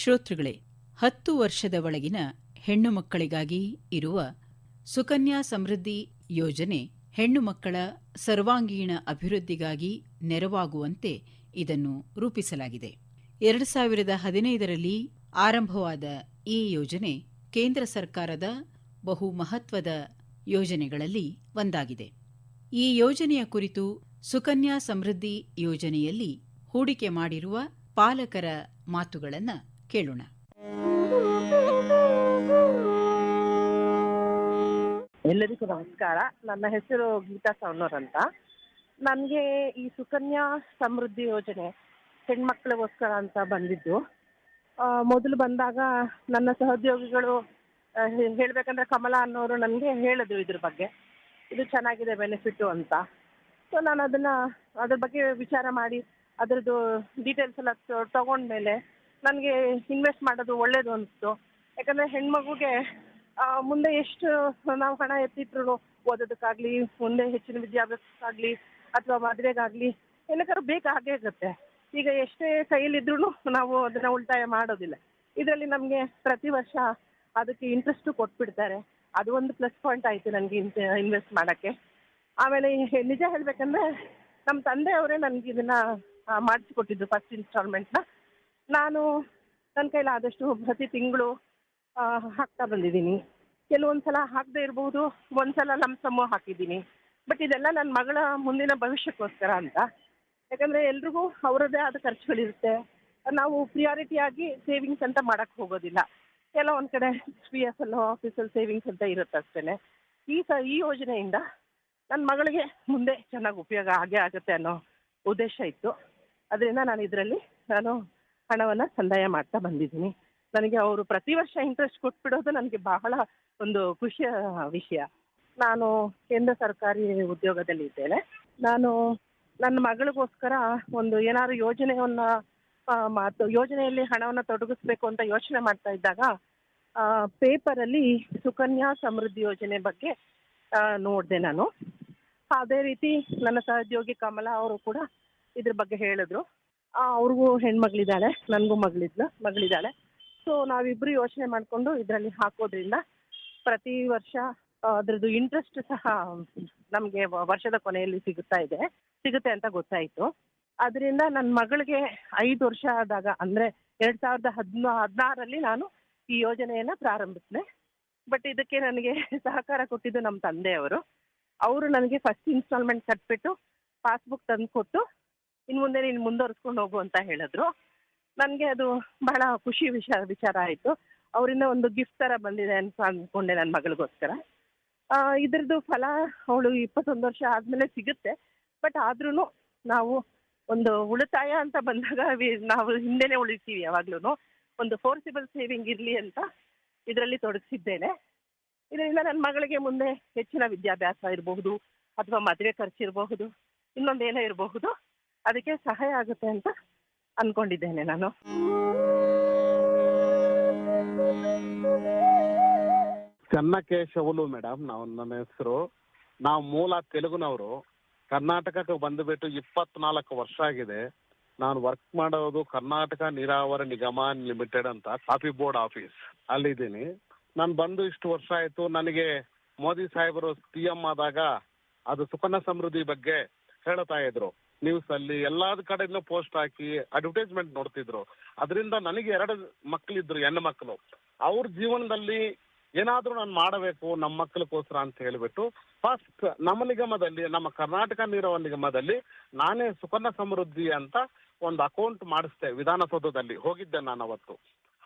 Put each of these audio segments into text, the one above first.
ಶ್ರೋತೃಗಳೇ, ಹತ್ತು ವರ್ಷದ ಒಳಗಿನ ಹೆಣ್ಣು ಮಕ್ಕಳಿಗಾಗಿ ಇರುವ ಸುಕನ್ಯಾ ಸಮೃದ್ಧಿ ಯೋಜನೆ ಹೆಣ್ಣು ಮಕ್ಕಳ ಸರ್ವಾಂಗೀಣ ಅಭಿವೃದ್ಧಿಗಾಗಿ ನೆರವಾಗುವಂತೆ ಇದನ್ನು ರೂಪಿಸಲಾಗಿದೆ. ಎರಡು ಸಾವಿರದ ಹದಿನೈದರಲ್ಲಿ ಆರಂಭವಾದ ಈ ಯೋಜನೆ ಕೇಂದ್ರ ಸರ್ಕಾರದ ಬಹು ಮಹತ್ವದ ಯೋಜನೆಗಳಲ್ಲಿ ಒಂದಾಗಿದೆ. ಈ ಯೋಜನೆಯ ಕುರಿತು ಸುಕನ್ಯಾ ಸಮೃದ್ಧಿ ಯೋಜನೆಯಲ್ಲಿ ಹೂಡಿಕೆ ಮಾಡಿರುವ ಪಾಲಕರ ಮಾತುಗಳನ್ನು ಕೇಳೋಣ. ಎಲ್ಲರಿಗೂ ನಮಸ್ಕಾರ. ನನ್ನ ಹೆಸರು ಗೀತಾ ಸವನೂರ್ ಅಂತ. ನನಗೆ ಈ ಸುಕನ್ಯಾ ಸಮೃದ್ಧಿ ಯೋಜನೆ ಹೆಣ್ಮಕ್ಳಿಗೋಸ್ಕರ ಅಂತ ಬಂದಿದ್ದು. ಮೊದಲು ಬಂದಾಗ ನನ್ನ ಸಹೋದ್ಯೋಗಿಗಳು ಹೇಳ್ಬೇಕಂದ್ರೆ ಕಮಲ ಅನ್ನೋರು ನನಗೆ ಹೇಳಿದ್ರು ಇದ್ರ ಬಗ್ಗೆ. ಇದು ಚೆನ್ನಾಗಿದೆ ಬೆನಿಫಿಟ್ಟು ಅಂತ. ಸೊ ನಾನು ಅದನ್ನ ಅದ್ರ ಬಗ್ಗೆ ವಿಚಾರ ಮಾಡಿ, ಅದರದ್ದು ಡೀಟೇಲ್ಸ್ ಎಲ್ಲ ತಗೊಂಡ್ಮೇಲೆ ನನಗೆ ಇನ್ವೆಸ್ಟ್ ಮಾಡೋದು ಒಳ್ಳೇದು ಅನಿಸ್ತು. ಯಾಕಂದರೆ ಹೆಣ್ಮಗುಗೆ ಮುಂದೆ ಎಷ್ಟು ನಾವು ಹಣ ಎತ್ತಿಟ್ರು ಓದೋದಕ್ಕಾಗಲಿ, ಮುಂದೆ ಹೆಚ್ಚಿನ ವಿದ್ಯಾಭ್ಯಾಸಕ್ಕಾಗಲಿ ಅಥವಾ ಮದುವೆಗಾಗಲಿ ಏನಕ್ಕಾದ್ರೂ ಬೇಕಾಗೇ ಇರುತ್ತೆ. ಈಗ ಎಷ್ಟೇ ಕೈಯಲ್ಲಿದ್ರೂ ನಾವು ಅದನ್ನ ಉಳಿತಾಯ ಮಾಡೋದಿಲ್ಲ. ಇದರಲ್ಲಿ ನಮಗೆ ಪ್ರತಿ ವರ್ಷ ಅದಕ್ಕೆ ಇಂಟ್ರೆಸ್ಟು ಕೊಟ್ಬಿಡ್ತಾರೆ. ಅದು ಒಂದು ಪ್ಲಸ್ ಪಾಯಿಂಟ್ ಆಯಿತು ನನಗೆ ಇನ್ವೆಸ್ಟ್ ಮಾಡೋಕ್ಕೆ. ಆಮೇಲೆ ನಿಜ ಹೇಳಬೇಕಂದ್ರೆ ನಮ್ಮ ತಂದೆಯವರೇ ನನಗೆ ಇದನ್ನು ಮಾಡಿಸಿಕೊಟ್ಟಿದ್ದು ಫಸ್ಟ್ ಇನ್ಸ್ಟಾಲ್ಮೆಂಟ್ನ ನಾನು ನನ್ನ ಕೈಲಿ ಆದಷ್ಟು ಪ್ರತಿ ತಿಂಗಳು ಹಾಕ್ತಾ ಬಂದಿದ್ದೀನಿ. ಕೆಲವೊಂದು ಸಲ ಹಾಕದೇ ಇರ್ಬೋದು ಒಂದು ಸಲ ಸಮೂಹ ಹಾಕಿದ್ದೀನಿ. ಬಟ್ ಇದೆಲ್ಲ ನನ್ನ ಮಗಳ ಮುಂದಿನ ಭವಿಷ್ಯಕ್ಕೋಸ್ಕರ ಅಂತ. ಯಾಕಂದ್ರೆ ಎಲ್ರಿಗೂ ಅವರದೇ ಆದ ಖರ್ಚುಗಳಿರುತ್ತೆ. ನಾವು ಪ್ರಿಯಾರಿಟಿ ಆಗಿ ಸೇವಿಂಗ್ಸ್ ಅಂತ ಮಾಡಕ್ ಹೋಗೋದಿಲ್ಲ. ಕೆಲವೊಂದ್ ಕಡೆ ಪಿ ಎಫ್ ಎಲ್ ಆಫೀಸಲ್ಲಿ ಸೇವಿಂಗ್ಸ್ ಅಂತ ಇರುತ್ತೆ ಅಷ್ಟೇ ಈ ಈ ಯೋಜನೆಯಿಂದ ನನ್ನ ಮಗಳಿಗೆ ಮುಂದೆ ಚೆನ್ನಾಗಿ ಉಪಯೋಗ ಆಗೇ ಆಗುತ್ತೆ ಅನ್ನೋ ಉದ್ದೇಶ ಇತ್ತು. ಅದರಿಂದ ನಾನು ಇದರಲ್ಲಿ ನಾನು ಹಣವನ್ನು ಸಂದಾಯ ಮಾಡ್ತಾ ಬಂದಿದ್ದೀನಿ. ನನಗೆ ಅವರು ಪ್ರತಿ ವರ್ಷ ಇಂಟ್ರೆಸ್ಟ್ ಕೊಟ್ಬಿಡೋದು ನನಗೆ ಬಹಳ ಒಂದು ಖುಷಿಯ ವಿಷಯ. ನಾನು ಕೇಂದ್ರ ಸರ್ಕಾರಿ ಉದ್ಯೋಗದಲ್ಲಿ ಇದ್ದೇನೆ. ನಾನು ನನ್ನ ಮಗಳಿಗೋಸ್ಕರ ಒಂದು ಏನಾದ್ರು ಯೋಜನೆಯನ್ನ ಮಾತು, ಯೋಜನೆಯಲ್ಲಿ ಹಣವನ್ನು ತೊಡಗಿಸ್ಬೇಕು ಅಂತ ಯೋಚನೆ ಮಾಡ್ತಾ ಇದ್ದಾಗ ಪೇಪರ್ ಅಲ್ಲಿ ಸುಕನ್ಯಾ ಸಮೃದ್ಧಿ ಯೋಜನೆ ಬಗ್ಗೆ ನೋಡಿದೆ ನಾನು. ಅದೇ ರೀತಿ ನನ್ನ ಸಹೋದ್ಯೋಗಿ ಕಮಲಾ ಅವರು ಕೂಡ ಇದ್ರ ಬಗ್ಗೆ ಹೇಳಿದ್ರು. ಅವ್ರಿಗೂ ಹೆಣ್ಮಗಳಿದ್ದಾಳೆ, ನನಗೂ ಮಗಳಿದ್ಲು, ಮಗಳಿದ್ದಾಳೆ. ಸೊ ನಾವಿಬ್ರು ಯೋಚನೆ ಮಾಡಿಕೊಂಡು ಇದರಲ್ಲಿ ಹಾಕೋದ್ರಿಂದ ಪ್ರತಿ ವರ್ಷ ಅದ್ರದ್ದು ಇಂಟ್ರೆಸ್ಟ್ ಸಹ ನಮಗೆ ವರ್ಷದ ಕೊನೆಯಲ್ಲಿ ಸಿಗುತ್ತಾ ಇದೆ. ಸಿಗುತ್ತೆ ಅಂತ ಗೊತ್ತಾಯಿತು. ಅದರಿಂದ ನನ್ನ ಮಗಳಿಗೆ ಐದು ವರ್ಷ ಆದಾಗ, ಅಂದರೆ ಎರಡ್ ಸಾವಿರದ ಹದಿನಾ, ಹದಿನಾರರಲ್ಲಿ ನಾನು ಈ ಯೋಜನೆಯನ್ನು ಪ್ರಾರಂಭಿಸಿದೆ. ಬಟ್ ಇದಕ್ಕೆ ನನಗೆ ಸಹಕಾರ ಕೊಟ್ಟಿದ್ದು ನಮ್ಮ ತಂದೆಯವರು. ಅವರು ನನಗೆ ಫಸ್ಟ್ ಇನ್ಸ್ಟಾಲ್ಮೆಂಟ್ ಕಟ್ಬಿಟ್ಟು ಪಾಸ್ಬುಕ್ ತಂದು ಕೊಟ್ಟು ಇನ್ನು ಮುಂದೆ ನೀನ್ ಮುಂದುವರಿಸ್ಕೊಂಡು ಹೋಗು ಅಂತ ಹೇಳಿದ್ರು. ನನಗೆ ಅದು ಬಹಳ ಖುಷಿ ವಿಷಯ ವಿಚಾರ ಆಯ್ತು. ಅವರಿಂದ ಒಂದು ಗಿಫ್ಟ್ ತರ ಬಂದಿದೆ ಅಂತ ಅಂದ್ಕೊಂಡೆ ನನ್ನ ಮಗಳಿಗೋಸ್ಕರ. ಆ, ಇದ್ರದ್ದು ಫಲ ಅವಳು ಇಪ್ಪತ್ತೊಂದು ವರ್ಷ ಆದಮೇಲೆ ಸಿಗುತ್ತೆ. ಬಟ್ ಆದ್ರೂ ನಾವು ಒಂದು ಉಳಿತಾಯ ಅಂತ ಬಂದಾಗ ನಾವು ಹಿಂದೆನೆ ಉಳಿತೀವಿ ಯಾವಾಗ್ಲೂ ಒಂದು ಫೋರ್ಸಿಬಲ್ ಸೇವಿಂಗ್ ಇರಲಿ ಅಂತ ಇದರಲ್ಲಿ ತೊಡಗಿಸಿದ್ದೇನೆ. ಇದರಿಂದ ನನ್ನ ಮಗಳಿಗೆ ಮುಂದೆ ಹೆಚ್ಚಿನ ವಿದ್ಯಾಭ್ಯಾಸ ಇರಬಹುದು ಅಥವಾ ಮದುವೆ ಖರ್ಚು ಇರಬಹುದು ಇನ್ನೊಂದೇನೋ ಇರಬಹುದು. ಅದಕ್ಕೆ ಸಹಾಯ ಆಗುತ್ತೆ ಅಂತ ಅನ್ಕೊಂಡಿದ್ದೇನೆ ನಾನು. ಚನ್ನಕೇಶವಲು ಮೇಡಮ್, ನಾವು ನನ್ನ ಹೆಸರು. ನಾವು ಮೂಲ ತೆಲುಗುನವರು. ಕರ್ನಾಟಕಕ್ಕೆ ಬಂದುಬಿಟ್ಟು ಇಪ್ಪತ್ನಾಲ್ಕು ವರ್ಷ ಆಗಿದೆ. ನಾನು ವರ್ಕ್ ಮಾಡೋದು ಕರ್ನಾಟಕ ನೀರಾವರಿ ನಿಗಮ ಲಿಮಿಟೆಡ್ ಅಂತ, ಕಾಫಿ ಬೋರ್ಡ್ ಆಫೀಸ್ ಅಲ್ಲಿದ್ದೀನಿ. ನಾನು ಬಂದು ಇಷ್ಟು ವರ್ಷ ಆಯ್ತು. ನನಗೆ ಮೋದಿ ಸಾಹೇಬರು ಪಿ ಎಂ ಆದಾಗ ಅದು ಸುಕನ್ಯಾ ಸಮೃದ್ಧಿ ಬಗ್ಗೆ ಹೇಳ್ತಾ ಇದ್ರು. ನ್ಯೂಸ್ ಅಲ್ಲಿ ಎಲ್ಲಾದ ಕಡೆಯಿಂದ ಪೋಸ್ಟ್ ಹಾಕಿ ಅಡ್ವರ್ಟೈಸ್ಮೆಂಟ್ ನೋಡ್ತಿದ್ರು. ಅದರಿಂದ ನನಗೆ ಎರಡು ಮಕ್ಕಳಿದ್ರು ಹೆಣ್ಣು ಮಕ್ಕಳು ಅವ್ರ ಜೀವನದಲ್ಲಿ ಏನಾದ್ರೂ ನಾನು ಮಾಡಬೇಕು ನಮ್ಮ ಮಕ್ಕಳಿಗೋಸ್ಕರ ಅಂತ ಹೇಳಿಬಿಟ್ಟು ಫಸ್ಟ್ ನಮ್ಮ ನಿಗಮದಲ್ಲಿ, ನಮ್ಮ ಕರ್ನಾಟಕ ನೀರವ ನಿಗಮದಲ್ಲಿ ನಾನೇ ಸುಕನ್ಯಾ ಸಮೃದ್ಧಿ ಅಂತ ಒಂದು ಅಕೌಂಟ್ ಮಾಡಿಸ್ದೆ ವಿಧಾನಸೌಧದಲ್ಲಿ. ಹೋಗಿದ್ದೆ ನಾನು ಅವತ್ತು.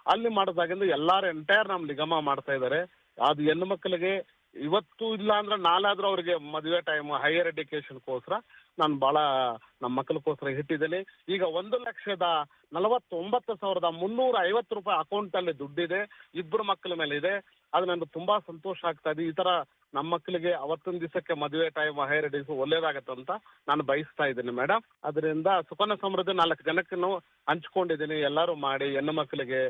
ಅಲ್ಲಿ ಮಾಡಿದಾಗಿಂದ ಎಲ್ಲಾರು ಎಂಟೈರ್ ನಮ್ಮ ನಿಗಮ ಮಾಡ್ತಾ ಇದ್ದಾರೆ ಅದು ಹೆಣ್ಣು ಮಕ್ಕಳಿಗೆ ಇವತ್ತು ಇಲ್ಲ ಅಂದ್ರೆ ನಾಳಾದ್ರೂ ಅವ್ರಿಗೆ ಮದುವೆ ಟೈಮ್ ಹೈಯರ್ ಎಜುಕೇಶನ್ಗೋಸ್ಕರ ನಾನು ಬಹಳ ನಮ್ಮ ಮಕ್ಕಳಕ್ಕೋಸ್ಕರ ಇಟ್ಟಿದ್ದೀನಿ ಈಗ ಒಂದು ಲಕ್ಷದ ನಲವತ್ತೊಂಬತ್ತು ಸಾವಿರದ ಮುನ್ನೂರ ಐವತ್ತು ರೂಪಾಯಿ ಅಕೌಂಟ್ ಅಲ್ಲಿ ದುಡ್ಡಿದೆ. ಇಬ್ಬರು ಮಕ್ಕಳ ಮೇಲೆ ಇದೆ. ಅದು ನನಗೆ ತುಂಬಾ ಸಂತೋಷ ಆಗ್ತಾ ಇದೆ. ಈ ತರ ನಮ್ಮ ಮಕ್ಕಳಿಗೆ ಅವತ್ತೊಂದು ದಿವಸಕ್ಕೆ ಮದುವೆ ಟೈಮ್ ಹೈಯರ್ ಎಜುಕೇಶನ್ ಒಳ್ಳೇದಾಗತ್ತೆ ಅಂತ ನಾನು ಬಯಸ್ತಾ ಇದ್ದೀನಿ ಮೇಡಮ್ ಅದರಿಂದ ಸುಕನ್ಯಾ ಸಮೃದ್ಧಿ ನಾಲ್ಕು ಜನಕ್ಕೂ ಹಂಚ್ಕೊಂಡಿದ್ದೀನಿ. ಎಲ್ಲರೂ ಮಾಡಿ ಹೆಣ್ಣು ಮಕ್ಕಳಿಗೆ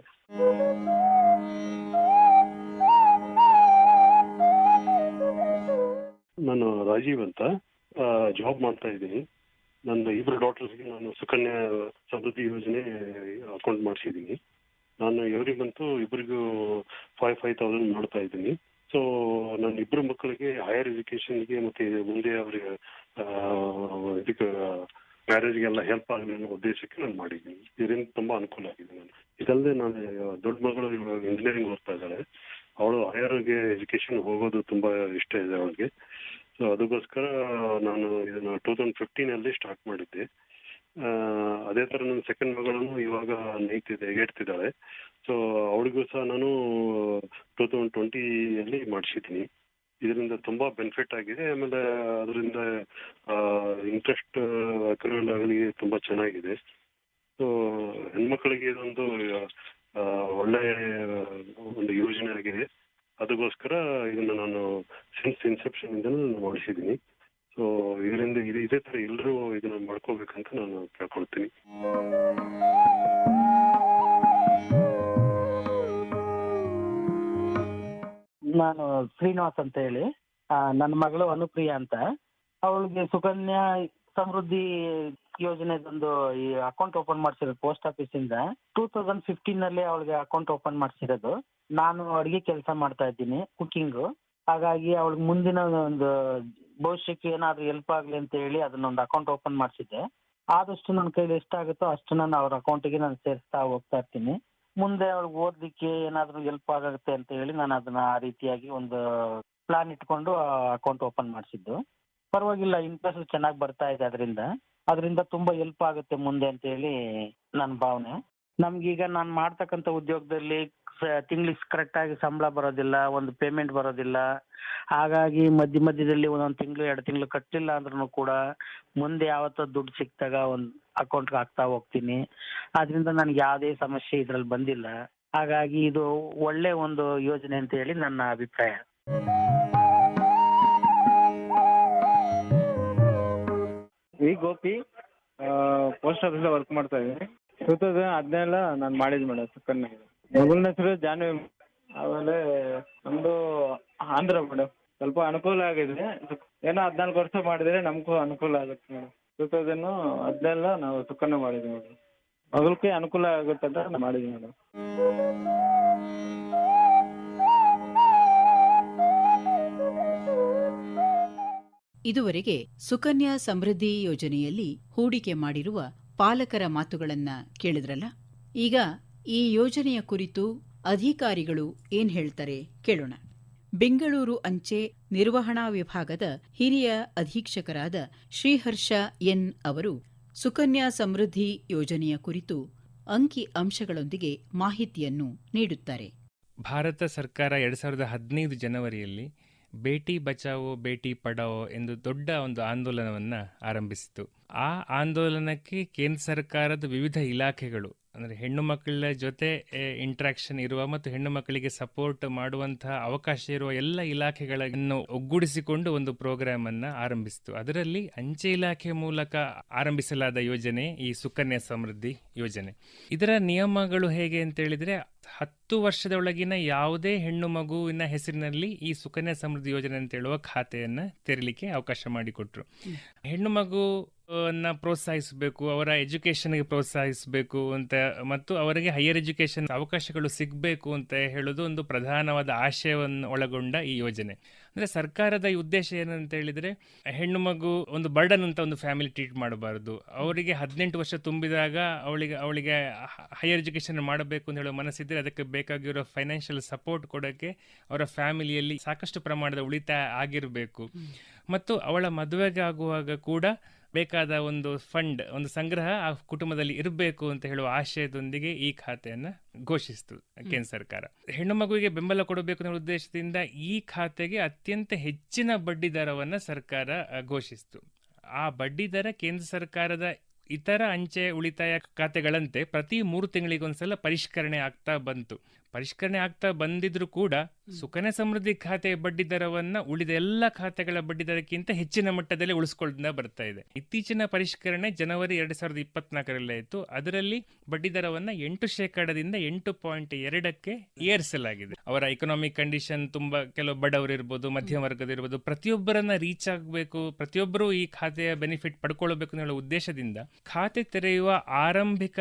ನಾನು ರಾಜೀವ್ ಅಂತ ಜಾಬ್ ಮಾಡ್ತಾ ಇದ್ದೀನಿ. ನನ್ನ ಇಬ್ಬರು ಡಾಟರ್ಸ್ಗೆ ನಾನು ಸುಕನ್ಯಾ ಸಮೃದ್ಧಿ ಯೋಜನೆ ಅಕೌಂಟ್ ಮಾಡಿಸಿದ್ದೀನಿ. ನಾನು ಎವ್ರಿ ಮಂತು ಇಬ್ಬರಿಗೂ ಫೈವ್ ಫೈವ್ ತೌಸಂಡ್ ಮಾಡ್ತಾ ಇದ್ದೀನಿ. ಸೊ ನನ್ನ ಇಬ್ಬರು ಮಕ್ಕಳಿಗೆ ಹೈಯರ್ ಎಜುಕೇಶನ್ಗೆ ಮತ್ತೆ ಮುಂದೆ ಅವರಿಗೆ ಇದಕ್ಕೆ ಮ್ಯಾರೇಜ್ಗೆಲ್ಲ ಹೆಲ್ಪ್ ಆಗಲಿ ಅನ್ನೋ ಉದ್ದೇಶಕ್ಕೆ ನಾನು ಮಾಡಿದ್ದೀನಿ. ಇದರಿಂದ ತುಂಬಾ ಅನುಕೂಲ ಆಗಿದೆ ನಾನು ಇದಲ್ಲದೆ ನಾನು ದೊಡ್ಡ ಮಗಳು ಇವಾಗ ಇಂಜಿನಿಯರಿಂಗ್ ಓದ್ತಾ ಇದ್ದಾಳೆ. ಅವಳು ಹೈಯರ್ಗೆ ಎಜುಕೇಶನ್ ಹೋಗೋದು ತುಂಬಾ ಇಷ್ಟ ಇದೆ ಅವಳಿಗೆ. ಸೊ ಅದಕ್ಕೋಸ್ಕರ ನಾನು ಇದನ್ನ ಟೂ ತೌಸಂಡ್ ಫಿಫ್ಟೀನ್ ಅಲ್ಲಿ ಸ್ಟಾರ್ಟ್ ಮಾಡಿದ್ದೆ. ಅದೇ ತರ ನನ್ನ ಸೆಕೆಂಡ್ ಮಗಳನ್ನು ಇವಾಗ ನೈತ್ ಇದೆ ಏಡ್ತಿದ್ದಾಳೆ ಸೊ ಅವಳಿಗೂ ಸಹ ನಾನು ಟೂ ತೌಸಂಡ್ ಟ್ವೆಂಟಿಯಲ್ಲಿ ಮಾಡಿಸಿದ್ದೀನಿ. ಇದರಿಂದ ತುಂಬಾ ಬೆನಿಫಿಟ್ ಆಗಿದೆ. ಆಮೇಲೆ ಅದರಿಂದ ಇಂಟ್ರೆಸ್ಟ್ ಅಕ್ರೂವಲ್ ಆಗಲಿ ತುಂಬಾ ಚೆನ್ನಾಗಿದೆ. ಸೊ ಹೆಣ್ಮಕ್ಳಿಗೆ ಇದೊಂದು ಒಳ್ಳೆ, ಒಂದು ಯೋಜನೆ ಆಗಿದೆ. ಅದಕ್ಕೋಸ್ಕರ ಇದನ್ನ ನಾನು ಸಿನ್ಸ್ ಇನ್ಸೆಪ್ಷನ್ ಇಂದ ನಾನು ಮಾಡಿಸಿದ್ದೀನಿ. ಸೊ ಇದರಿಂದ ಇದು ತರ ಎಲ್ಲರೂ ಇದನ್ನ ಮಾಡ್ಕೋಬೇಕಂತ ನಾನು ಕೇಳ್ಕೊಳ್ತೀನಿ. ನಾನು ಶ್ರೀನಿವಾಸ್ ಅಂತ ಹೇಳಿ. ನನ್ನ ಮಗಳು ಅನುಪ್ರಿಯಾ ಅಂತ. ಅವಳಿಗೆ ಸುಕನ್ಯಾ ಸಮೃದ್ಧಿ ಯೋಜನೆದೊಂದು ಈ ಅಕೌಂಟ್ ಓಪನ್ ಮಾಡಿಸಿರೋದು ಪೋಸ್ಟ್ ಆಫೀಸಿಂದ ಟೂ ತೌಸಂಡ್ ಫಿಫ್ಟೀನ್ನಲ್ಲಿ ಅವಳಿಗೆ ಅಕೌಂಟ್ ಓಪನ್ ಮಾಡಿಸಿರೋದು. ನಾನು ಅಡಿಗೆ ಕೆಲಸ ಮಾಡ್ತಾ ಇದ್ದೀನಿ ಕುಕಿಂಗ್ ಹಾಗಾಗಿ ಅವಳಿಗೆ ಮುಂದಿನ ಒಂದು ಭವಿಷ್ಯಕ್ಕೆ ಏನಾದ್ರು ಹೆಲ್ಪ್ ಆಗಲಿ ಅಂತ ಹೇಳಿ ಅದನ್ನೊಂದು ಅಕೌಂಟ್ ಓಪನ್ ಮಾಡಿಸಿದ್ದೆ. ಆದಷ್ಟು ನನ್ನ ಕೈಲಿ ಎಷ್ಟಾಗುತ್ತೋ ಅಷ್ಟು ನಾನು ಅವ್ರ ಅಕೌಂಟಿಗೆ ನಾನು ಸೇರಿಸ್ತಾ ಹೋಗ್ತಾ ಇರ್ತೀನಿ. ಮುಂದೆ ಅವ್ಳಿಗೆ ಓದ್ಲಿಕ್ಕೆ ಏನಾದ್ರು ಹೆಲ್ಪ್ ಆಗುತ್ತೆ ಅಂತ ಹೇಳಿ ನಾನು ಅದನ್ನ ಆ ರೀತಿಯಾಗಿ ಒಂದು ಪ್ಲಾನ್ ಇಟ್ಕೊಂಡು ಅಕೌಂಟ್ ಓಪನ್ ಮಾಡಿಸಿದ್ದು. ಪರವಾಗಿಲ್ಲ ಇಂಟ್ರೆಸ್ಟ್ ಚೆನ್ನಾಗಿ ಬರ್ತಾ ಇದೆ ಅದರಿಂದ. ಅದರಿಂದ ತುಂಬಾ ಹೆಲ್ಪ್ ಆಗುತ್ತೆ ಮುಂದೆ ಅಂತ ಹೇಳಿ ನನ್ನ ಭಾವನೆ. ನಮ್ಗೀಗ ನಾನು ಮಾಡ್ತಕ್ಕಂಥ ಉದ್ಯೋಗದಲ್ಲಿ ತಿಂಗ್ಳಿಗೆ ಕರೆಕ್ಟ್ ಆಗಿ ಸಂಬಳ ಬರೋದಿಲ್ಲ, ಒಂದು ಪೇಮೆಂಟ್ ಬರೋದಿಲ್ಲ. ಹಾಗಾಗಿ ಮಧ್ಯ ಮಧ್ಯದಲ್ಲಿ ಒಂದೊಂದು ತಿಂಗಳು, ಎರಡು ತಿಂಗಳು ಕಟ್ಟಲಿಲ್ಲ ಅಂದ್ರೂ ಕೂಡ ಮುಂದೆ ಯಾವತ್ತೋ ದುಡ್ಡು ಸಿಕ್ತಾಗ ಒಂದು ಅಕೌಂಟ್ಗೆ ಹಾಕ್ತಾ ಹೋಗ್ತೀನಿ. ಅದರಿಂದ ನನಗೆ ಯಾವುದೇ ಸಮಸ್ಯೆ ಇದ್ರಲ್ಲಿ ಬಂದಿಲ್ಲ. ಹಾಗಾಗಿ ಇದು ಒಳ್ಳೆ ಒಂದು ಯೋಜನೆ ಅಂತ ಹೇಳಿ ನನ್ನ ಅಭಿಪ್ರಾಯ. ವಿ ಗೋಪಿ ಪೋಸ್ಟ್ ಆಫೀಸಲ್ಲಿ ವರ್ಕ್ ಮಾಡ್ತಾ ಇದ್ದೀನಿ. ಟೂ ತೌಸಂಡ್ ಹದಿನೇಳ ನಾನು ಮಾಡಿದ್ದು ಮೇಡಮ್ ಸುಕನ್ಯ. ಮಗಳನ ಹೆಸರು ಜಾನ್ವಿ ಆಮೇಲೆ ನಮ್ಮದು ಆಂಧ್ರ ಮೇಡಮ್. ಸ್ವಲ್ಪ ಅನುಕೂಲ ಆಗಿದೆ. ಏನೋ ಹದಿನಾಲ್ಕು ವರ್ಷ ಮಾಡಿದರೆ ನಮಗೂ ಅನುಕೂಲ ಆಗುತ್ತೆ ಮೇಡಮ್. ಟೂ ತೌಸಂಡ್ ಹದಿನೇಳ ನಾವು ಸುಕನ್ಯ ಮಾಡಿದ್ವಿ ಮೇಡಮ್. ಮಗಳಿಗೆ ಅನುಕೂಲ ಆಗುತ್ತೆ ಅಂತ ನಾನು ಮಾಡಿದ್ವಿ ಮೇಡಮ್. ಇದುವರೆಗೆ ಸುಕನ್ಯಾ ಸಮೃದ್ಧಿ ಯೋಜನೆಯಲ್ಲಿ ಹೂಡಿಕೆ ಮಾಡಿರುವ ಪಾಲಕರ ಮಾತುಗಳನ್ನ ಕೇಳಿದ್ರಲ್ಲ? ಈಗ ಈ ಯೋಜನೆಯ ಕುರಿತು ಅಧಿಕಾರಿಗಳು ಏನ್ ಹೇಳ್ತಾರೆ ಕೇಳೋಣ. ಬೆಂಗಳೂರು ಅಂಚೆ ನಿರ್ವಹಣಾ ವಿಭಾಗದ ಹಿರಿಯ ಅಧೀಕ್ಷಕರಾದ ಶ್ರೀಹರ್ಷ ಎನ್ ಅವರು ಸುಕನ್ಯಾ ಸಮೃದ್ಧಿ ಯೋಜನೆಯ ಕುರಿತು ಅಂಕಿ ಅಂಶಗಳೊಂದಿಗೆ ಮಾಹಿತಿಯನ್ನು ನೀಡುತ್ತಾರೆ. ಭಾರತ ಸರ್ಕಾರ ಎರಡು ಸಾವಿರದ ಹದಿನೈದು ಜನವರಿಯಲ್ಲಿ ಬೇಟಿ ಬಚಾವೋ, ಬೇಟಿ ಪಡಾವೋ ಎಂದು ದೊಡ್ಡ ಒಂದು ಆಂದೋಲನವನ್ನು ಆರಂಭಿಸಿತು. ಆ ಆಂದೋಲನಕ್ಕೆ ಕೇಂದ್ರ ಸರ್ಕಾರದ ವಿವಿಧ ಇಲಾಖೆಗಳು, ಅಂದರೆ ಹೆಣ್ಣು ಮಕ್ಕಳ ಜೊತೆ ಇಂಟ್ರಾಕ್ಷನ್ ಇರುವ ಮತ್ತು ಹೆಣ್ಣು ಮಕ್ಕಳಿಗೆ ಸಪೋರ್ಟ್ ಮಾಡುವಂತಹ ಅವಕಾಶ ಇರುವ ಎಲ್ಲ ಇಲಾಖೆಗಳನ್ನು ಒಗ್ಗೂಡಿಸಿಕೊಂಡು ಒಂದು ಪ್ರೋಗ್ರಾಮ್ ಅನ್ನು ಆರಂಭಿಸಿತು. ಅದರಲ್ಲಿ ಅಂಚೆ ಇಲಾಖೆ ಮೂಲಕ ಆರಂಭಿಸಲಾದ ಯೋಜನೆ ಈ ಸುಕನ್ಯಾ ಸಮೃದ್ಧಿ ಯೋಜನೆ. ಇದರ ನಿಯಮಗಳು ಹೇಗೆ ಅಂತ ಹೇಳಿದ್ರೆ ಹತ್ತು ವರ್ಷದ ಒಳಗಿನ ಯಾವುದೇ ಹೆಣ್ಣು ಮಗುವಿನ ಹೆಸರಿನಲ್ಲಿ ಈ ಸುಕನ್ಯಾ ಸಮೃದ್ಧಿ ಯೋಜನೆ ಅಂತ ಹೇಳುವ ಖಾತೆಯನ್ನ ತೆರಲಿಕ್ಕೆ ಅವಕಾಶ ಮಾಡಿಕೊಟ್ರು. ಹೆಣ್ಣು ಮಗು ಅನ್ನ ಪ್ರೋತ್ಸಾಹಿಸಬೇಕು ಅವರ ಎಜುಕೇಶನ್ಗೆ ಪ್ರೋತ್ಸಾಹಿಸಬೇಕು ಅಂತ ಮತ್ತು ಅವರಿಗೆ ಹೈಯರ್ ಎಜುಕೇಶನ್ ಅವಕಾಶಗಳು ಸಿಗಬೇಕು ಅಂತ ಹೇಳೋದು ಒಂದು ಪ್ರಧಾನವಾದ ಆಶಯವನ್ನು ಒಳಗೊಂಡ ಈ ಯೋಜನೆ. ಅಂದ್ರೆ ಸರ್ಕಾರದ ಈ ಉದ್ದೇಶ ಏನಂತ ಹೇಳಿದರೆ ಹೆಣ್ಣು ಮಗು ಒಂದು ಬರ್ಡನ್ ಅಂತ ಒಂದು ಫ್ಯಾಮಿಲಿ ಟ್ರೀಟ್ ಮಾಡಬಾರ್ದು. ಅವರಿಗೆ ಹದಿನೆಂಟು ವರ್ಷ ತುಂಬಿದಾಗ ಅವಳಿಗೆ ಅವಳಿಗೆ ಹೈಯರ್ ಎಜುಕೇಷನ್ ಮಾಡಬೇಕು ಅಂತ ಹೇಳೋ ಮನಸ್ಸಿದ್ರೆ ಅದಕ್ಕೆ ಬೇಕಾಗಿರೋ ಫೈನಾನ್ಷಿಯಲ್ ಸಪೋರ್ಟ್ ಕೊಡೋಕ್ಕೆ ಅವರ ಫ್ಯಾಮಿಲಿಯಲ್ಲಿ ಸಾಕಷ್ಟು ಪ್ರಮಾಣದ ಉಳಿತಾಯ ಆಗಿರಬೇಕು. ಮತ್ತು ಅವಳ ಮದುವೆಗೆ ಆಗುವಾಗ ಕೂಡ ಬೇಕಾದ ಒಂದು ಫಂಡ್ ಒಂದು ಸಂಗ್ರಹ ಆ ಕುಟುಂಬದಲ್ಲಿ ಇರಬೇಕು ಅಂತ ಹೇಳುವ ಆಶಯದೊಂದಿಗೆ ಈ ಖಾತೆಯನ್ನು ಘೋಷಿಸಿತು ಕೇಂದ್ರ ಸರ್ಕಾರ. ಹೆಣ್ಣು ಮಗುವಿಗೆ ಬೆಂಬಲ ಕೊಡಬೇಕು ಅನ್ನೋ ಉದ್ದೇಶದಿಂದ ಈ ಖಾತೆಗೆ ಅತ್ಯಂತ ಹೆಚ್ಚಿನ ಬಡ್ಡಿ ದರವನ್ನು ಸರ್ಕಾರ ಘೋಷಿಸಿತು. ಆ ಬಡ್ಡಿ ದರ ಕೇಂದ್ರ ಸರ್ಕಾರದ ಇತರ ಅಂಚೆ ಉಳಿತಾಯ ಖಾತೆಗಳಂತೆ ಪ್ರತಿ ಮೂರು ತಿಂಗಳಿಗೊಂದ್ಸಲ ಪರಿಷ್ಕರಣೆ ಆಗ್ತಾ ಬಂತು. ಪರಿಷ್ಕರಣೆ ಆಗ್ತಾ ಬಂದಿದ್ರು ಕೂಡ ಸುಕನ್ಯಾ ಸಮೃದ್ಧಿ ಖಾತೆ ಬಡ್ಡಿ ದರವನ್ನ ಉಳಿದ ಎಲ್ಲ ಖಾತೆಗಳ ಬಡ್ಡಿ ದರಕ್ಕಿಂತ ಹೆಚ್ಚಿನ ಮಟ್ಟದಲ್ಲಿ ಉಳಿಸ್ಕೊಳ್ತಾ ಬರ್ತಾ ಇದೆ. ಇತ್ತೀಚಿನ ಪರಿಷ್ಕರಣೆ ಜನವರಿ ಎರಡ್ ಸಾವಿರದ ಇಪ್ಪತ್ನಾಲ್ಕರಲ್ಲೇ ಇತ್ತು. ಅದರಲ್ಲಿ ಬಡ್ಡಿ ದರವನ್ನ ಎಂಟು ಶೇಕಡದಿಂದ ಎಂಟು ಪಾಯಿಂಟ್ ಎರಡಕ್ಕೆ ಏರಿಸಲಾಗಿದೆ. ಅವರ ಎಕನಾಮಿಕ್ ಕಂಡೀಷನ್ ತುಂಬಾ ಕೆಲವು ಬಡವರು ಇರ್ಬೋದು ಮಧ್ಯಮ ವರ್ಗದ ಇರ್ಬೋದು ಪ್ರತಿಯೊಬ್ಬರನ್ನ ರೀಚ್ ಆಗಬೇಕು ಪ್ರತಿಯೊಬ್ಬರು ಈ ಖಾತೆಯ ಬೆನಿಫಿಟ್ ಪಡ್ಕೊಳ್ಬೇಕು ಅನ್ನೋ ಉದ್ದೇಶದಿಂದ ಖಾತೆ ತೆರೆಯುವ ಆರಂಭಿಕ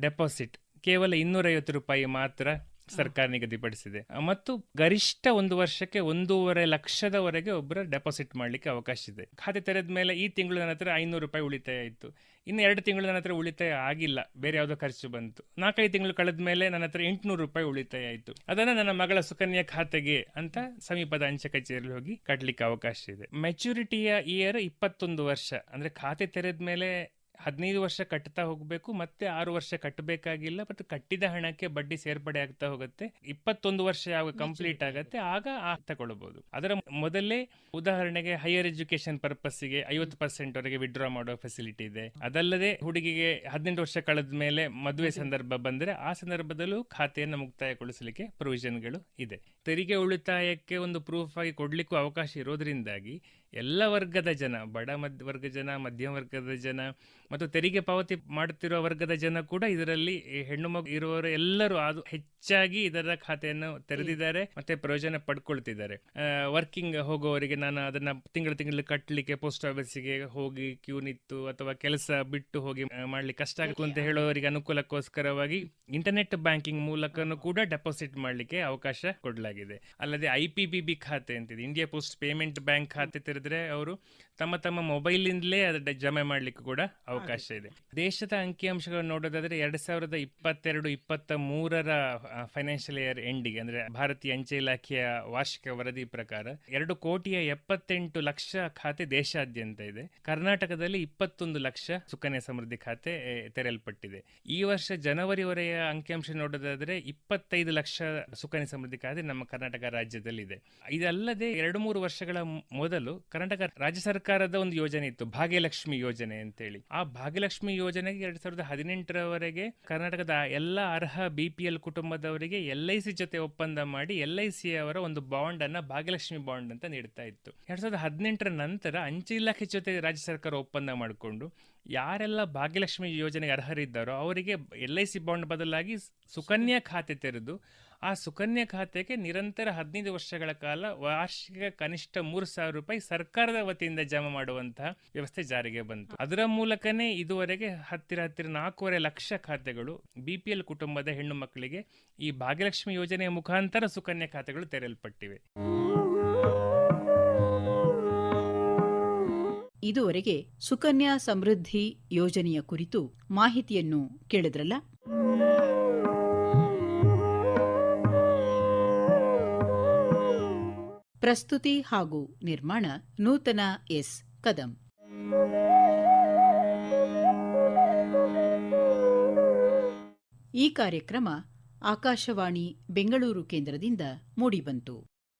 ಡೆಪಾಸಿಟ್ ಕೇವಲ ಇನ್ನೂರೈವತ್ತು ರೂಪಾಯಿ ಮಾತ್ರ ಸರ್ಕಾರ ನಿಗದಿಪಡಿಸಿದೆ. ಮತ್ತು ಗರಿಷ್ಠ ಒಂದು ವರ್ಷಕ್ಕೆ ಒಂದೂವರೆ ಲಕ್ಷದವರೆಗೆ ಒಬ್ಬರ ಡೆಪಾಸಿಟ್ ಮಾಡಲಿಕ್ಕೆ ಅವಕಾಶ ಇದೆ. ಖಾತೆ ತೆರೆದ ಮೇಲೆ ಈ ತಿಂಗಳು ನನ್ನ ಹತ್ರ ಐನೂರು ರೂಪಾಯಿ ಉಳಿತಾಯ ಆಯಿತು. ಇನ್ನು ಎರಡು ತಿಂಗಳು ನನ್ನ ಹತ್ರ ಉಳಿತಾಯ ಆಗಿಲ್ಲ. ಬೇರೆ ಯಾವುದೋ ಖರ್ಚು ಬಂತು. ನಾಲ್ಕೈದು ತಿಂಗಳು ಕಳೆದ ಮೇಲೆ ನನ್ನ ಹತ್ರ ಎಂಟುನೂರು ರೂಪಾಯಿ ಉಳಿತಾಯ ಆಯಿತು. ಅದನ್ನು ನನ್ನ ಮಗಳ ಸುಕನ್ಯಾ ಖಾತೆಗೆ ಅಂತ ಸಮೀಪದ ಅಂಚೆ ಕಚೇರಿಯಲ್ಲಿ ಹೋಗಿ ಕಟ್ಟಲಿಕ್ಕೆ ಅವಕಾಶ ಇದೆ. ಮೆಚುರಿಟಿಯ ಇಯರ್ ಇಪ್ಪತ್ತೊಂದು ವರ್ಷ. ಅಂದ್ರೆ ಖಾತೆ ತೆರೆದ ಮೇಲೆ ಹದಿನೈದು ವರ್ಷ ಕಟ್ತಾ ಹೋಗಬೇಕು ಮತ್ತೆ ಆರು ವರ್ಷ ಕಟ್ಟಬೇಕಾಗಿಲ್ಲ ಮತ್ತು ಕಟ್ಟಿದ ಹಣಕ್ಕೆ ಬಡ್ಡಿ ಸೇರ್ಪಡೆ ಆಗ್ತಾ ಹೋಗುತ್ತೆ. ಇಪ್ಪತ್ತೊಂದು ವರ್ಷ ಯಾವಾಗ ಕಂಪ್ಲೀಟ್ ಆಗುತ್ತೆ ಆಗ ಆ ತಗೊಳ್ಬಹುದು ಅದರ ಮೊದಲೇ ಉದಾಹರಣೆಗೆ ಹೈಯರ್ ಎಜುಕೇಶನ್ ಪರ್ಪಸ್ಗೆ ಐವತ್ತು ಪರ್ಸೆಂಟ್ ವರೆಗೆ ವಿಡ್ರಾ ಮಾಡೋ ಫೆಸಿಲಿಟಿ ಇದೆ. ಅದಲ್ಲದೆ ಹುಡುಗಿಗೆ ಹದಿನೆಂಟು ವರ್ಷ ಕಳೆದ ಮೇಲೆ ಮದುವೆ ಸಂದರ್ಭ ಬಂದರೆ ಆ ಸಂದರ್ಭದಲ್ಲೂ ಖಾತೆಯನ್ನು ಮುಕ್ತಾಯಗೊಳಿಸಲಿಕ್ಕೆ ಪ್ರೊವಿಷನ್ಗಳು ಇದೆ. ತೆರಿಗೆ ಉಳಿತಾಯಕ್ಕೆ ಒಂದು ಪ್ರೂಫ್ ಆಗಿ ಕೊಡ್ಲಿಕ್ಕೂ ಅವಕಾಶ ಇರೋದ್ರಿಂದಾಗಿ ಎಲ್ಲ ವರ್ಗದ ಜನ ಬಡ ಮಧ್ಯ ವರ್ಗ ಜನ ಮಧ್ಯಮ ವರ್ಗದ ಜನ ಮತ್ತು ತೆರಿಗೆ ಪಾವತಿ ಮಾಡುತ್ತಿರುವ ವರ್ಗದ ಜನ ಕೂಡ ಇದರಲ್ಲಿ ಹೆಣ್ಣು ಮಗು ಇರುವವರು ಎಲ್ಲರೂ ಅದು ಹೆಚ್ಚಾಗಿ ಇದರ ಖಾತೆಯನ್ನು ತೆರೆದಿದ್ದಾರೆ ಮತ್ತೆ ಪ್ರಯೋಜನ ಪಡ್ಕೊಳ್ತಿದ್ದಾರೆ. ವರ್ಕಿಂಗ್ ಹೋಗುವವರಿಗೆ ನಾನು ಅದನ್ನ ತಿಂಗಳು ತಿಂಗಳು ಕಟ್ಟಲಿಕ್ಕೆ ಪೋಸ್ಟ್ ಆಫೀಸಿಗೆ ಹೋಗಿ ಕ್ಯೂ ನಿಂತು ಅಥವಾ ಕೆಲಸ ಬಿಟ್ಟು ಹೋಗಿ ಮಾಡ್ಲಿಕ್ಕೆ ಕಷ್ಟ ಆಗುತ್ತೆ ಅಂತ ಹೇಳುವವರಿಗೆ ಅನುಕೂಲಕ್ಕೋಸ್ಕರವಾಗಿ ಇಂಟರ್ನೆಟ್ ಬ್ಯಾಂಕಿಂಗ್ ಮೂಲಕ ಕೂಡ ಡೆಪಾಸಿಟ್ ಮಾಡಲಿಕ್ಕೆ ಅವಕಾಶ ಕೊಡಲಾಗಿದೆ. ಅಲ್ಲದೆ ಐ ಪಿ ಬಿ ಬಿ ಖಾತೆ ಅಂತಿದೆ. ಇಂಡಿಯಾ ಪೋಸ್ಟ್ ಪೇಮೆಂಟ್ ಬ್ಯಾಂಕ್ ಖಾತೆ ತೆರೆದ್ರೆ ಅವರು ತಮ್ಮ ತಮ್ಮ ಮೊಬೈಲಿಂದಲೇ ಅದನ್ನ ಜಮೆ ಮಾಡಲಿಕ್ಕೆ ಕೂಡ ಅವಕಾಶ ಇದೆ. ದೇಶದ ಅಂಕಿಅಂಶಗಳನ್ನು ನೋಡೋದಾದ್ರೆ ಎರಡ್ ಸಾವಿರದ ಇಪ್ಪತ್ತೆರಡು ಇಪ್ಪತ್ತ ಮೂರರ ಫೈನಾನ್ಷಿಯಲ್ ಇಯರ್ ಎಂಡಿಗೆ ಅಂದ್ರೆ ಭಾರತೀಯ ಅಂಚೆ ಇಲಾಖೆಯ ವಾರ್ಷಿಕ ವರದಿ ಪ್ರಕಾರ ಎರಡು ಕೋಟಿಯ ಎಪ್ಪತ್ತೆಂಟು ಲಕ್ಷ ಖಾತೆ ದೇಶಾದ್ಯಂತ ಇದೆ. ಕರ್ನಾಟಕದಲ್ಲಿ ಇಪ್ಪತ್ತೊಂದು ಲಕ್ಷ ಸುಕನ್ಯಾ ಸಮೃದ್ಧಿ ಖಾತೆ ತೆರೆಯಲ್ಪಟ್ಟಿದೆ. ಈ ವರ್ಷ ಜನವರಿವರೆಯ ಅಂಕಿಅಂಶ ನೋಡೋದಾದ್ರೆ ಇಪ್ಪತ್ತೈದು ಲಕ್ಷ ಸುಕನ್ಯಾ ಸಮೃದ್ಧಿ ಖಾತೆ ನಮ್ಮ ಕರ್ನಾಟಕ ರಾಜ್ಯದಲ್ಲಿದೆ. ಇದಲ್ಲದೆ ಎರಡು ಮೂರು ವರ್ಷಗಳ ಮೊದಲು ಕರ್ನಾಟಕ ರಾಜ್ಯ ಸರ್ಕಾರದ ಒಂದು ಯೋಜನೆ ಇತ್ತು, ಭಾಗ್ಯಲಕ್ಷ್ಮಿ ಯೋಜನೆ ಅಂತೇಳಿ. ಆ ಭಾಗ್ಯಲಕ್ಷ್ಮಿ ಯೋಜನೆಗೆ ಎರಡ್ ಸಾವಿರದ ಹದಿನೆಂಟರವರೆಗೆ ಕರ್ನಾಟಕದ ಎಲ್ಲ ಅರ್ಹ ಬಿ ಪಿ ಎಲ್ ಕುಟುಂಬದವರಿಗೆ ಎಲ್ ಐ ಸಿ ಜೊತೆ ಒಪ್ಪಂದ ಮಾಡಿ ಎಲ್ ಐ ಸಿ ಅವರ ಒಂದು ಬಾಂಡ್ ಅನ್ನ ಭಾಗ್ಯಲಕ್ಷ್ಮಿ ಬಾಂಡ್ ಅಂತ ನೀಡ್ತಾ ಇತ್ತು. ಎರಡ್ ಸಾವಿರದ ಹದಿನೆಂಟರ ನಂತರ ಅಂಚೆ ಇಲಾಖೆ ಜೊತೆ ರಾಜ್ಯ ಸರ್ಕಾರ ಒಪ್ಪಂದ ಮಾಡಿಕೊಂಡು ಯಾರೆಲ್ಲ ಭಾಗ್ಯಲಕ್ಷ್ಮಿ ಯೋಜನೆಗೆ ಅರ್ಹರಿದ್ದಾರೋ ಅವರಿಗೆ ಎಲ್ ಐ ಸಿ ಬಾಂಡ್ ಬದಲಾಗಿ ಸುಕನ್ಯಾ ಖಾತೆ ತೆರೆದು ಆ ಸುಕನ್ಯಾ ಖಾತೆಗೆ ನಿರಂತರ ಹದಿನೈದು ವರ್ಷಗಳ ಕಾಲ ವಾರ್ಷಿಕ ಕನಿಷ್ಠ ಮೂರು ಸಾವಿರ ರೂಪಾಯಿ ಸರ್ಕಾರದ ವತಿಯಿಂದ ಜಮಾ ಮಾಡುವಂತಹ ವ್ಯವಸ್ಥೆ ಜಾರಿಗೆ ಬಂತು. ಅದರ ಮೂಲಕನೇ ಇದುವರೆಗೆ ಹತ್ತಿರ ಹತ್ತಿರ ನಾಲ್ಕೂವರೆ ಲಕ್ಷ ಖಾತೆಗಳು ಬಿ ಕುಟುಂಬದ ಹೆಣ್ಣು ಮಕ್ಕಳಿಗೆ ಈ ಭಾಗ್ಯಲಕ್ಷ್ಮಿ ಯೋಜನೆಯ ಮುಖಾಂತರ ಸುಕನ್ಯಾ ಖಾತೆಗಳು ತೆರೆಯಲ್ಪಟ್ಟಿವೆ. ಇದುವರೆಗೆ ಸುಕನ್ಯಾ ಸಮೃದ್ಧಿ ಯೋಜನೆಯ ಕುರಿತು ಮಾಹಿತಿಯನ್ನು ಕೇಳಿದ್ರಲ್ಲ? ಪ್ರಸ್ತುತಿ ಹಾಗೂ ನಿರ್ಮಾಣ ನೂತನ ಎಸ್ ಕದಂ. ಈ ಕಾರ್ಯಕ್ರಮ ಆಕಾಶವಾಣಿ ಬೆಂಗಳೂರು ಕೇಂದ್ರದಿಂದ ಮೂಡಿಬಂತು.